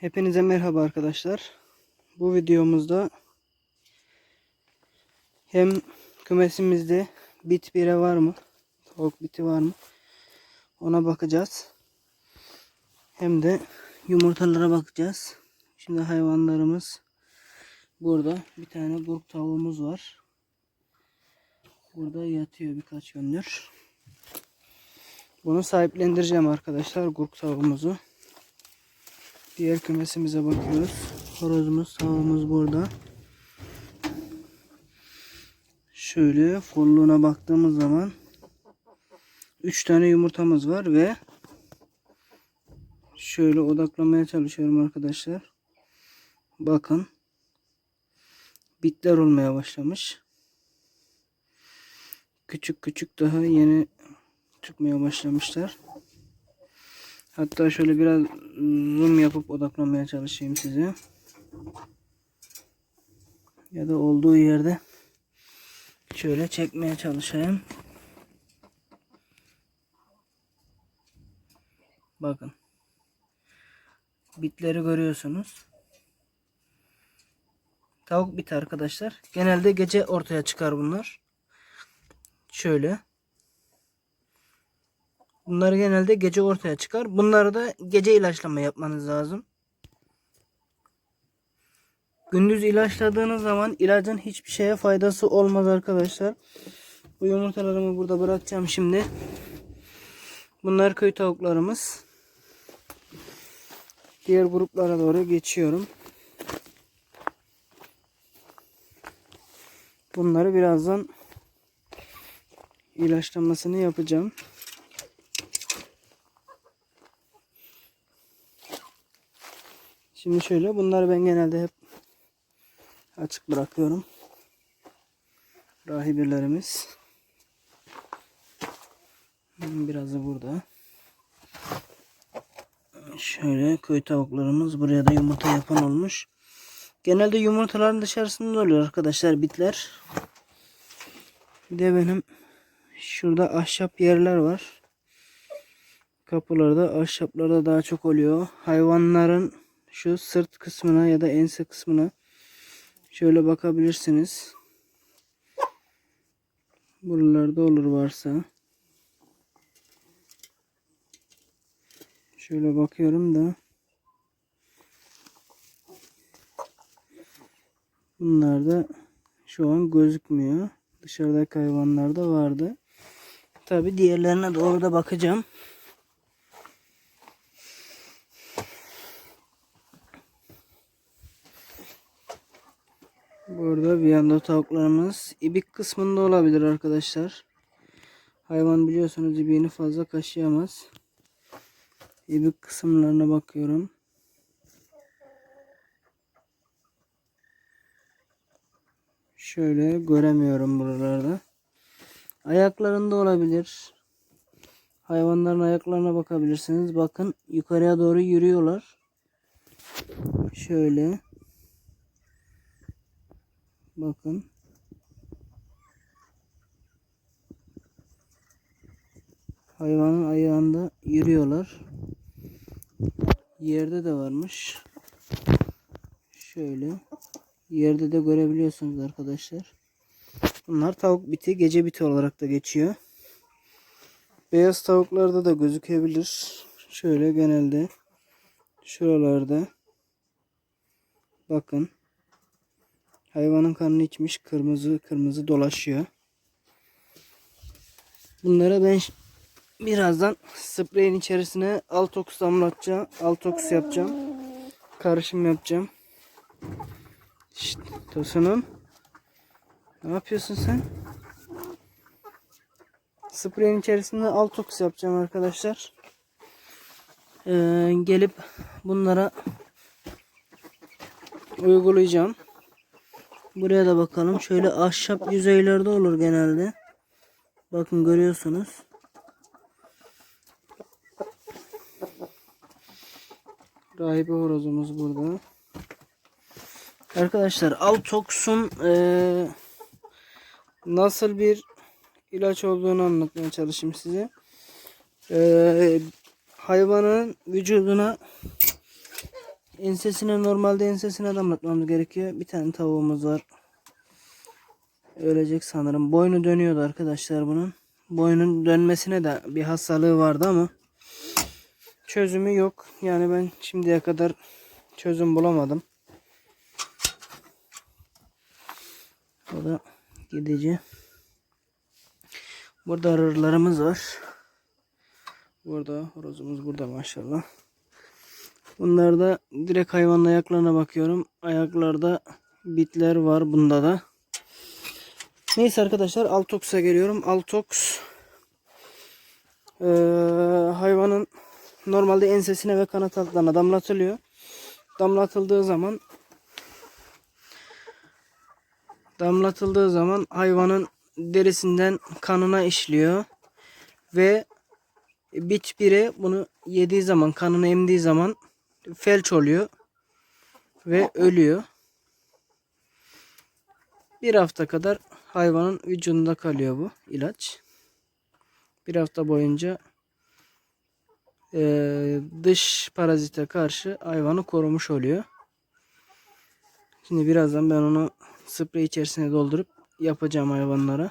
Hepinize merhaba arkadaşlar. Bu videomuzda hem kümesimizde bit bire var mı? Tavuk biti var mı? Ona bakacağız. Hem de yumurtalara bakacağız. Şimdi hayvanlarımız burada. Bir tane burk tavuğumuz var. Burada yatıyor birkaç gündür. Bunu sahiplendireceğim arkadaşlar gurk tavuğumuzu. Diğer kümesimize bakıyoruz. Horozumuz, tavuğumuz burada. Şöyle folluğuna baktığımız zaman 3 tane yumurtamız var ve şöyle odaklamaya çalışıyorum arkadaşlar. Bakın. Bitler olmaya başlamış. Küçük küçük daha yeni çıkmaya başlamışlar. Hatta şöyle biraz zoom yapıp odaklamaya çalışayım size. Ya da olduğu yerde şöyle çekmeye çalışayım. Bakın. Bitleri görüyorsunuz. Tavuk bit arkadaşlar. Genelde gece ortaya çıkar bunlar. Şöyle. Bunlar genelde gece ortaya çıkar. Bunları da gece ilaçlama yapmanız lazım. Gündüz ilaçladığınız zaman ilacın hiçbir şeye faydası olmaz arkadaşlar. Bu yumurtalarımı burada bırakacağım şimdi. Bunlar köy tavuklarımız. Diğer gruplara doğru geçiyorum. Bunları birazdan ilaçlamasını yapacağım. Şimdi şöyle bunları ben genelde hep açık bırakıyorum. Rahibelerimiz. Biraz da burada. Şöyle köy tavuklarımız buraya da yumurta yapan olmuş. Genelde yumurtaların dışarısında oluyor arkadaşlar bitler. Bir de benim şurada ahşap yerler var. Kapılarda ahşaplarda daha çok oluyor. Hayvanların şu sırt kısmına ya da ense kısmına şöyle bakabilirsiniz. Buralarda olur varsa. Şöyle bakıyorum da. Bunlar da şu an gözükmüyor. Dışarıdaki hayvanlarda vardı. Tabi diğerlerine doğru da bakacağım. Burada bir yanda tavuklarımız ibik kısmında olabilir arkadaşlar. Hayvan biliyorsunuz ibiğini fazla kaşıyamaz. İbik kısımlarına bakıyorum. Şöyle göremiyorum buralarda. Ayaklarında olabilir. Hayvanların ayaklarına bakabilirsiniz. Bakın yukarıya doğru yürüyorlar. Şöyle. Bakın. Hayvanın ayağında yürüyorlar. Yerde de varmış. Şöyle. Yerde de görebiliyorsunuz arkadaşlar. Bunlar tavuk biti, gece biti olarak da geçiyor. Beyaz tavuklarda da gözükebilir. Şöyle genelde şuralarda bakın hayvanın kanını içmiş kırmızı kırmızı dolaşıyor. Bunlara ben birazdan spreyin içerisine altoks damlatacağım. Altoks yapacağım. Karışım yapacağım. Şşt, Tosunum. Ne yapıyorsun sen? Spreyin içerisinde altoks yapacağım arkadaşlar. Ee, gelip bunlara uygulayacağım. Buraya da bakalım. Şöyle ahşap yüzeylerde olur genelde. Bakın görüyorsunuz. Rahibe horozumuz burada. Arkadaşlar Altox'un eee, nasıl bir ilaç olduğunu anlatmaya çalışayım size. Eee, hayvanın vücuduna ensesine normalde ensesine damlatmamız gerekiyor. Bir tane tavuğumuz var. Ölecek sanırım. Boynu dönüyordu arkadaşlar bunun. Boynun dönmesine de bir hastalığı vardı ama çözümü yok. Yani ben şimdiye kadar çözüm bulamadım. O da gidici. Burada arılarımız var. Burada horozumuz burada maşallah. Bunlarda direkt hayvanın ayaklarına bakıyorum. Ayaklarda bitler var bunda da. Neyse arkadaşlar Altox'a geliyorum. Altox eee, hayvanın normalde ensesine ve kanat altlarına damlatılıyor. Damlatıldığı zaman damlatıldığı zaman hayvanın derisinden kanına işliyor ve bit bire bunu yediği zaman kanını emdiği zaman felç oluyor ve ölüyor. Bir hafta kadar hayvanın vücudunda kalıyor bu ilaç. Bir hafta boyunca eee, dış parazite karşı hayvanı korumuş oluyor. Şimdi birazdan ben onu sprey içerisine doldurup yapacağım hayvanlara.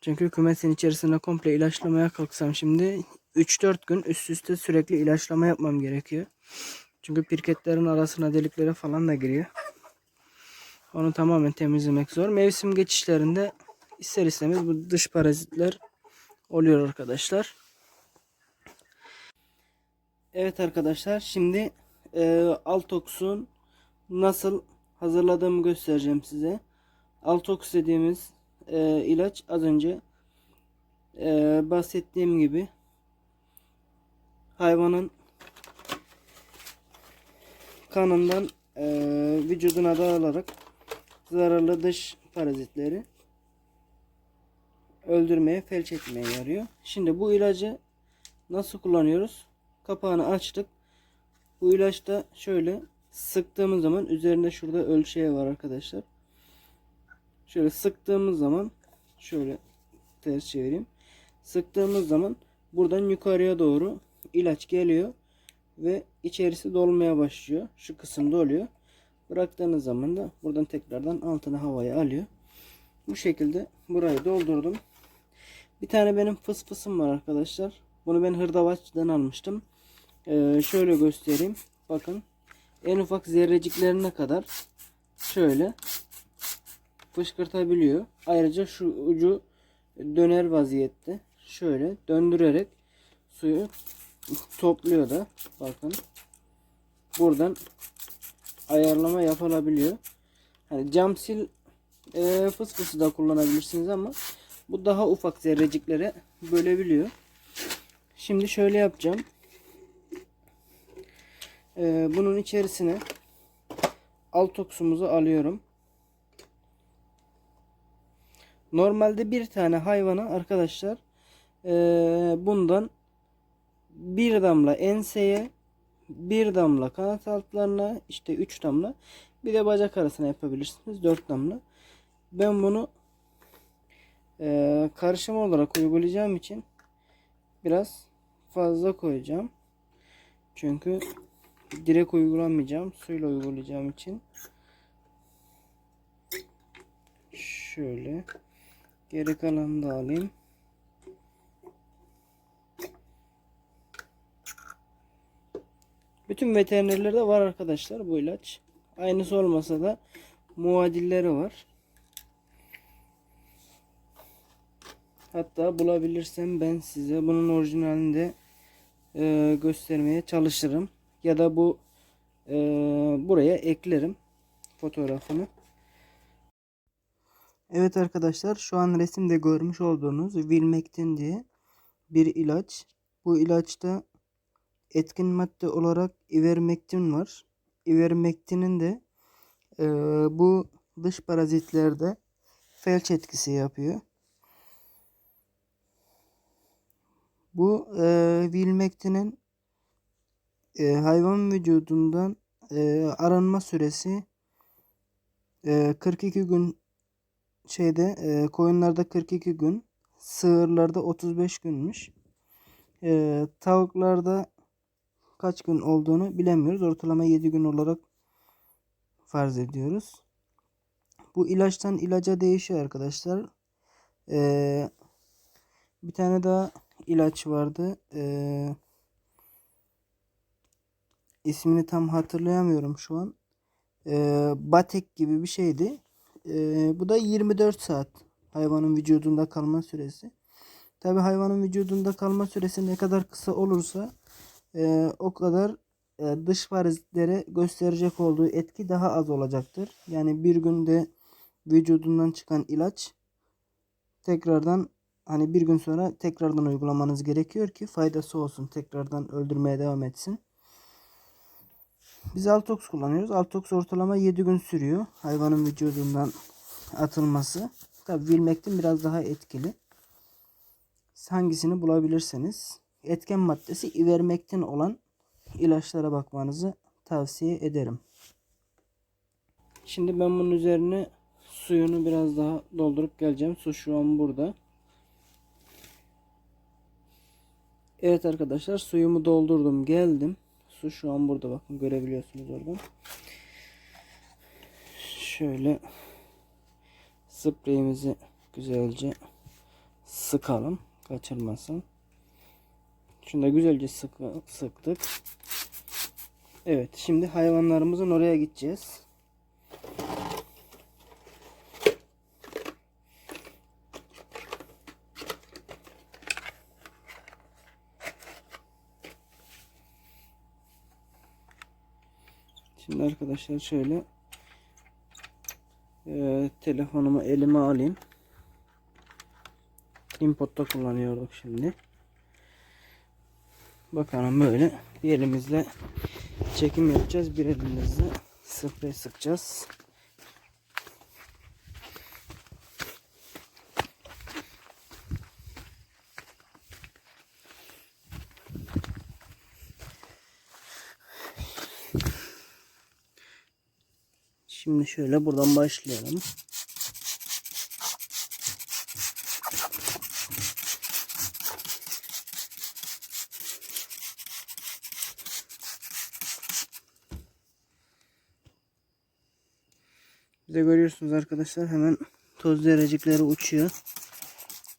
Çünkü kümesin içerisinde komple ilaçlamaya kalksam şimdi 3-4 gün üst üste sürekli ilaçlama yapmam gerekiyor. Çünkü pirketlerin arasına deliklere falan da giriyor. Onu tamamen temizlemek zor. Mevsim geçişlerinde ister istemez bu dış parazitler oluyor arkadaşlar. Evet arkadaşlar şimdi e, Altox'un nasıl hazırladığımı göstereceğim size. Altox dediğimiz e, ilaç az önce e, bahsettiğim gibi hayvanın kanından e, vücuduna dağılarak zararlı dış parazitleri öldürmeye, felç etmeye yarıyor. Şimdi bu ilacı nasıl kullanıyoruz? Kapağını açtık. Bu ilaçta şöyle sıktığımız zaman üzerinde şurada ölçeği var arkadaşlar. Şöyle sıktığımız zaman şöyle ters çevireyim. Sıktığımız zaman buradan yukarıya doğru ilaç geliyor ve içerisi dolmaya başlıyor. Şu kısım doluyor. Bıraktığınız zaman da buradan tekrardan altına havaya alıyor. Bu şekilde burayı doldurdum. Bir tane benim fıs fısım var arkadaşlar. Bunu ben hırdavatçıdan almıştım. Ee, şöyle göstereyim. Bakın. En ufak zerreciklerine kadar şöyle fışkırtabiliyor. Ayrıca şu ucu döner vaziyette. Şöyle döndürerek suyu topluyor da. Bakın. Buradan ayarlama yapılabiliyor. Hani cam sil e, fıs fısı da kullanabilirsiniz ama bu daha ufak zerreciklere bölebiliyor. Şimdi şöyle yapacağım. E, bunun içerisine altoksumuzu alıyorum. Normalde bir tane hayvana arkadaşlar e, bundan bir damla enseye bir damla kanat altlarına işte 3 damla bir de bacak arasına yapabilirsiniz 4 damla. Ben bunu e, karışım olarak uygulayacağım için biraz fazla koyacağım. Çünkü direkt uygulamayacağım. Suyla uygulayacağım için. Şöyle. Geri kalanını da alayım. Bütün veterinerlerde var arkadaşlar bu ilaç. Aynısı olmasa da muadilleri var. Hatta bulabilirsem ben size bunun orijinalini de e, göstermeye çalışırım. Ya da bu e, buraya eklerim fotoğrafını. Evet arkadaşlar şu an resimde görmüş olduğunuz Vilmectin diye bir ilaç. Bu ilaçta etkin madde olarak ivermektin var. Ivermektin'in de e, bu dış parazitlerde felç etkisi yapıyor. Bu e, Vilmectin'in e, hayvan vücudundan e, aranma süresi e, 42 gün şeyde e, koyunlarda 42 gün, sığırlarda 35 günmüş. E, tavuklarda kaç gün olduğunu bilemiyoruz. Ortalama 7 gün olarak farz ediyoruz. Bu ilaçtan ilaca değişiyor arkadaşlar. Ee, bir tane daha ilaç vardı. Ee, ismini tam hatırlayamıyorum şu an. Ee, Batek gibi bir şeydi. Ee, bu da 24 saat hayvanın vücudunda kalma süresi. Tabi hayvanın vücudunda kalma süresi ne kadar kısa olursa e, o kadar e, dış parazitlere gösterecek olduğu etki daha az olacaktır. Yani bir günde vücudundan çıkan ilaç tekrardan hani bir gün sonra tekrardan uygulamanız gerekiyor ki faydası olsun. Tekrardan öldürmeye devam etsin. Biz Altox kullanıyoruz. Altox ortalama 7 gün sürüyor. Hayvanın vücudundan atılması. Tabi Vilmektin biraz daha etkili. Hangisini bulabilirseniz etken maddesi ivermektin olan ilaçlara bakmanızı tavsiye ederim. Şimdi ben bunun üzerine suyunu biraz daha doldurup geleceğim. Su şu an burada. Evet arkadaşlar suyumu doldurdum geldim. Su şu an burada bakın görebiliyorsunuz oradan. Şöyle spreyimizi güzelce sıkalım. Kaçırmasın. Şunu da güzelce sıkı, sıktık. Evet şimdi hayvanlarımızın oraya gideceğiz. Şimdi arkadaşlar şöyle e, telefonumu elime alayım. Import'ta kullanıyorduk şimdi. Bakalım böyle bir elimizle çekim yapacağız. Bir elimizle sprey sıkacağız. Şimdi şöyle buradan başlayalım. Bir de görüyorsunuz arkadaşlar hemen toz derecikleri uçuyor.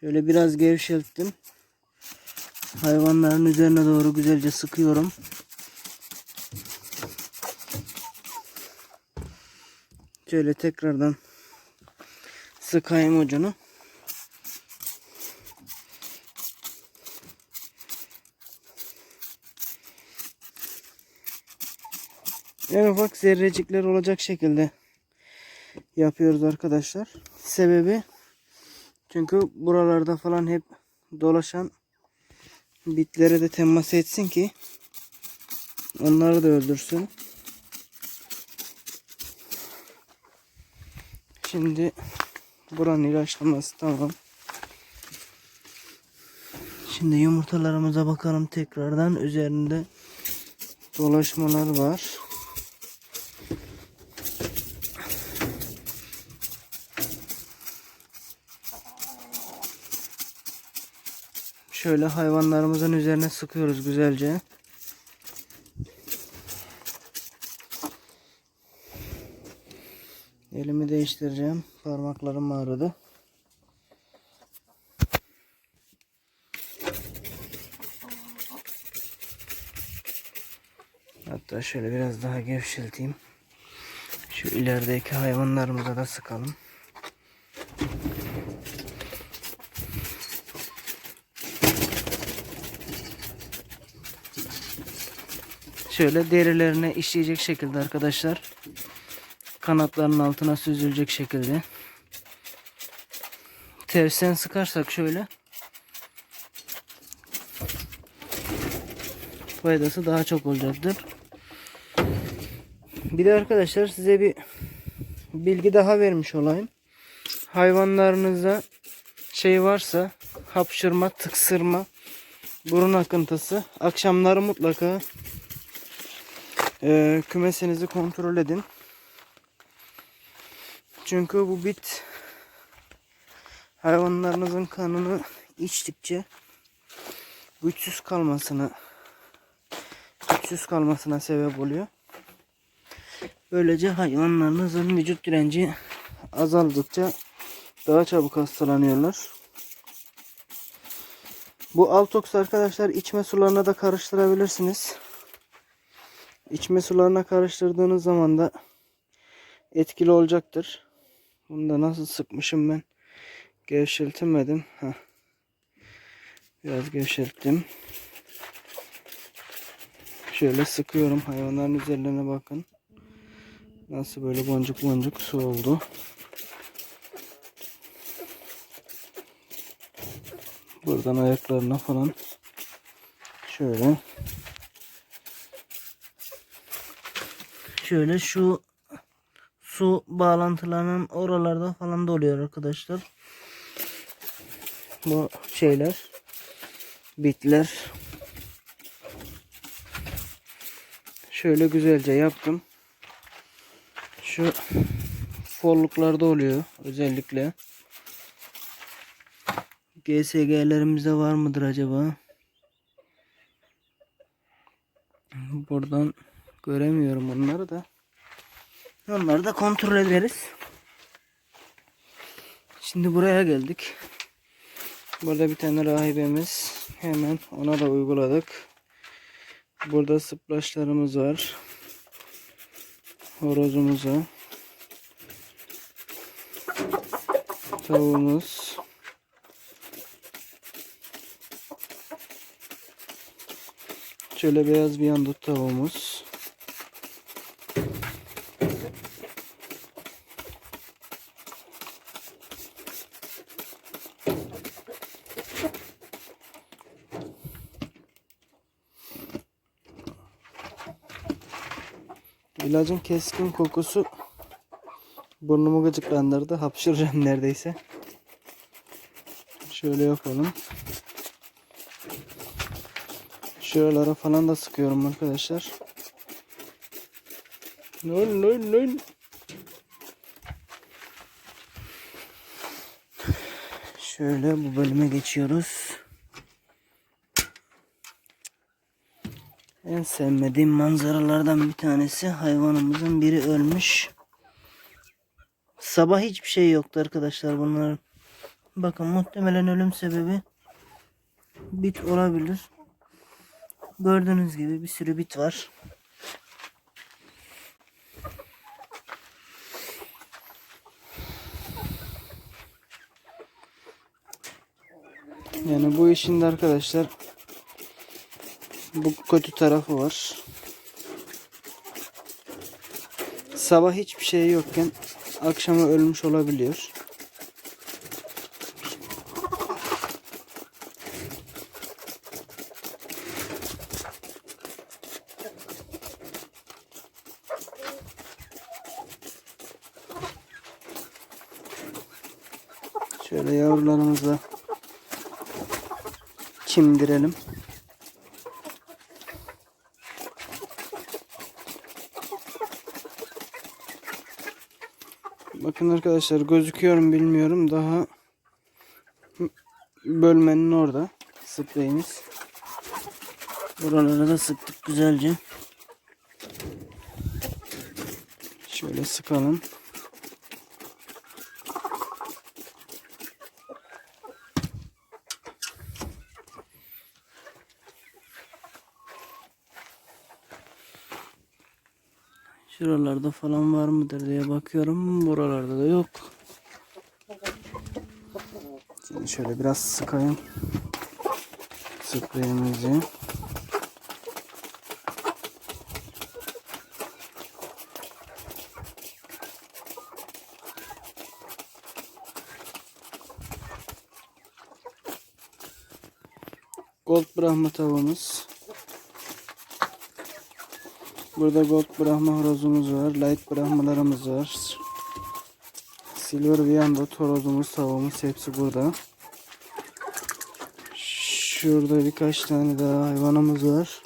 Şöyle biraz gevşelttim. Hayvanların üzerine doğru güzelce sıkıyorum. Şöyle tekrardan sıkayım ucunu. En ufak zerrecikler olacak şekilde yapıyoruz arkadaşlar. Sebebi çünkü buralarda falan hep dolaşan bitlere de temas etsin ki onları da öldürsün. Şimdi buranın ilaçlaması tamam. Şimdi yumurtalarımıza bakalım tekrardan. Üzerinde dolaşmalar var. Şöyle hayvanlarımızın üzerine sıkıyoruz güzelce. Elimi değiştireceğim. Parmaklarım ağrıdı. Hatta şöyle biraz daha gevşelteyim. Şu ilerideki hayvanlarımıza da sıkalım. Şöyle derilerine işleyecek şekilde arkadaşlar. Kanatlarının altına süzülecek şekilde. Tersten sıkarsak şöyle. Faydası daha çok olacaktır. Bir de arkadaşlar size bir bilgi daha vermiş olayım. Hayvanlarınızda şey varsa hapşırma, tıksırma, burun akıntısı akşamları mutlaka e, kümesinizi kontrol edin. Çünkü bu bit hayvanlarınızın kanını içtikçe güçsüz kalmasını güçsüz kalmasına sebep oluyor. Böylece hayvanlarınızın vücut direnci azaldıkça daha çabuk hastalanıyorlar. Bu Altox arkadaşlar içme sularına da karıştırabilirsiniz. İçme sularına karıştırdığınız zaman da etkili olacaktır. Bunu da nasıl sıkmışım ben. Gevşeltemedim. Heh. Biraz gevşelttim. Şöyle sıkıyorum. Hayvanların üzerlerine bakın. Nasıl böyle boncuk boncuk su oldu. Buradan ayaklarına falan şöyle şöyle şu su bağlantılarının oralarda falan da oluyor arkadaşlar. Bu şeyler bitler şöyle güzelce yaptım. Şu forluklarda oluyor özellikle. GSG'lerimizde var mıdır acaba? Buradan göremiyorum onları da. Onları da kontrol ederiz. Şimdi buraya geldik. Burada bir tane rahibemiz. Hemen ona da uyguladık. Burada splaşlarımız var. Horozumuza. Tavuğumuz. Şöyle beyaz bir yandut tavuğumuz. İlacın keskin kokusu burnumu gıcıklandırdı. Hapşıracağım neredeyse. Şöyle yapalım. Şuralara falan da sıkıyorum arkadaşlar. Lol lol lol. Şöyle bu bölüme geçiyoruz. En sevmediğim manzaralardan bir tanesi hayvanımızın biri ölmüş. Sabah hiçbir şey yoktu arkadaşlar bunların. Bakın muhtemelen ölüm sebebi bit olabilir. Gördüğünüz gibi bir sürü bit var. Yani bu işin de arkadaşlar bu kötü tarafı var. Sabah hiçbir şey yokken akşama ölmüş olabiliyor. Şöyle yavrularımızla çimdirelim. Bakın arkadaşlar gözüküyor mu bilmiyorum. Daha bölmenin orada spreyimiz. Buralara da sıktık güzelce. Şöyle sıkalım. Şuralarda falan var mıdır diye bakıyorum. Buralarda da yok. Şimdi şöyle biraz sıkayım. Spreyimizi. Gold Brahma tavuğumuz. Burada Gold Brahma horozumuz var. Light Brahmalarımız var. Silver Viandot horozumuz, tavuğumuz hepsi burada. Şurada birkaç tane daha hayvanımız var.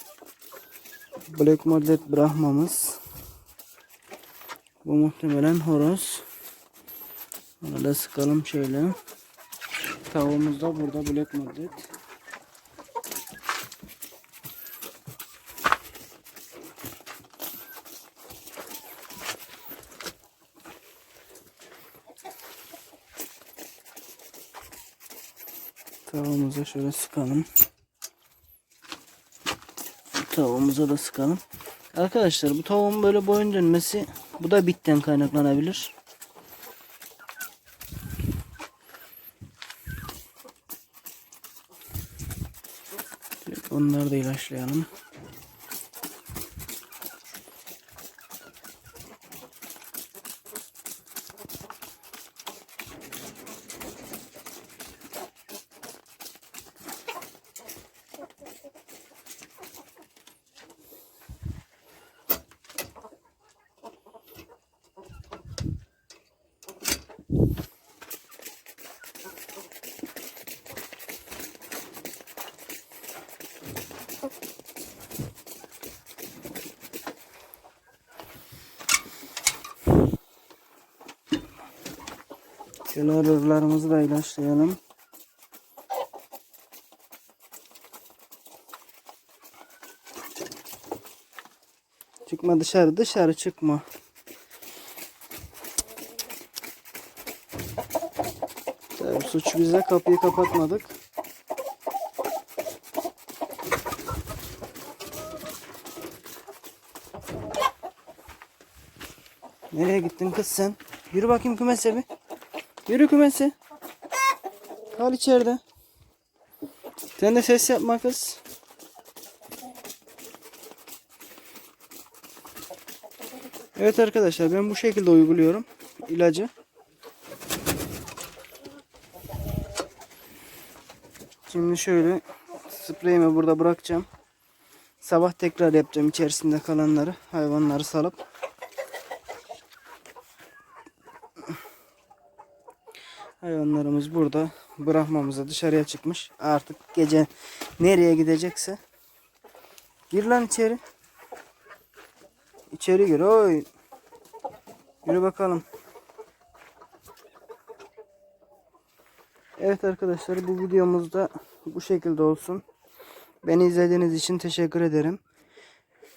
Black Modlet Brahma'mız. Bu muhtemelen horoz. Onu da sıkalım şöyle. Tavuğumuz da burada Black Modlet. Tavuğumuza şöyle sıkalım. Tavuğumuza da sıkalım. Arkadaşlar bu tavuğun böyle boyun dönmesi bu da bitten kaynaklanabilir. Onları da ilaçlayalım. Kenarlarımızı da ilaçlayalım. Çıkma dışarı dışarı çıkma. Tabii suç bize kapıyı kapatmadık. Nereye gittin kız sen? Yürü bakayım kümese bir. Yürü kümese. Kal içeride. Sen de ses yapma kız. Evet arkadaşlar ben bu şekilde uyguluyorum ilacı. Şimdi şöyle spreyimi burada bırakacağım. Sabah tekrar yapacağım içerisinde kalanları hayvanları salıp. Hayvanlarımız burada bırakmamıza dışarıya çıkmış. Artık gece nereye gidecekse. Gir lan içeri. İçeri gir oy. Yürü bakalım. Evet arkadaşlar bu videomuzda bu şekilde olsun. Beni izlediğiniz için teşekkür ederim.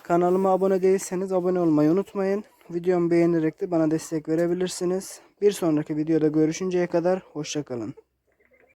Kanalıma abone değilseniz abone olmayı unutmayın. Videomu beğenerek de bana destek verebilirsiniz. Bir sonraki videoda görüşünceye kadar hoşçakalın.